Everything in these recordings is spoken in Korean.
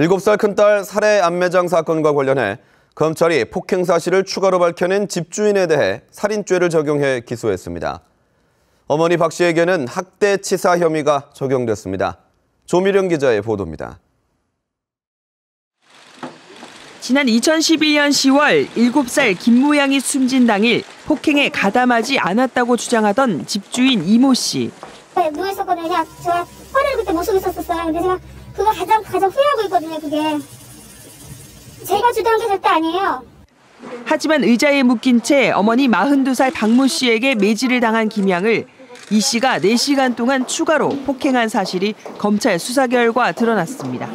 7살 큰딸 살해 안매장 사건과 관련해 검찰이 폭행 사실을 추가로 밝혀낸 집주인에 대해 살인죄를 적용해 기소했습니다. 어머니 박 씨에게는 학대 치사 혐의가 적용됐습니다. 조미령 기자의 보도입니다. 지난 2011년 10월 7살 김모양이 숨진 당일 폭행에 가담하지 않았다고 주장하던 집주인 이모 씨. 네, 누워 있었거든요. 그냥 저 허리를 그때 못 숙였었어요. 근데 제가 그거 가장 가장 후회하고 있거든요. 그게 제가 주도한 게 절대 아니에요. 하지만 의자에 묶인 채 어머니 42살 박모 씨에게 매질을 당한 김양을 이 씨가 4시간 동안 추가로 폭행한 사실이 검찰 수사 결과 드러났습니다.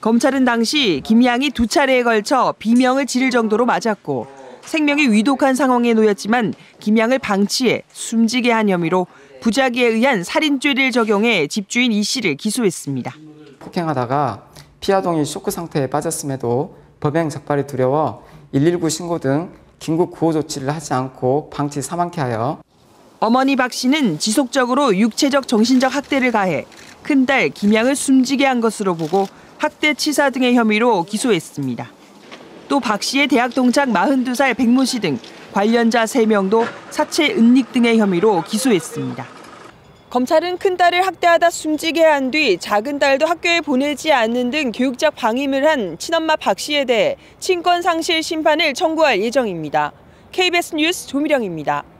검찰은 당시 김양이 두 차례에 걸쳐 비명을 지를 정도로 맞았고 생명이 위독한 상황에 놓였지만 김양을 방치해 숨지게 한 혐의로 부작위에 의한 살인죄를 적용해 집주인 이 씨를 기소했습니다. 폭행하다가 피아동이 쇼크 상태에 빠졌음에도 법행 적발이 두려워 119 신고 등 긴급 구호 조치를 하지 않고 방치 사망케 하여 어머니 박 씨는 지속적으로 육체적 정신적 학대를 가해 큰딸 김양을 숨지게 한 것으로 보고 학대 치사 등의 혐의로 기소했습니다. 또 박 씨의 대학 동창 42살 백모 씨 등 관련자 3명도 사체 은닉 등의 혐의로 기소했습니다. 검찰은 큰 딸을 학대하다 숨지게 한 뒤 작은 딸도 학교에 보내지 않는 등 교육적 방임을 한 친엄마 박 씨에 대해 친권 상실 심판을 청구할 예정입니다. KBS 뉴스 조미령입니다.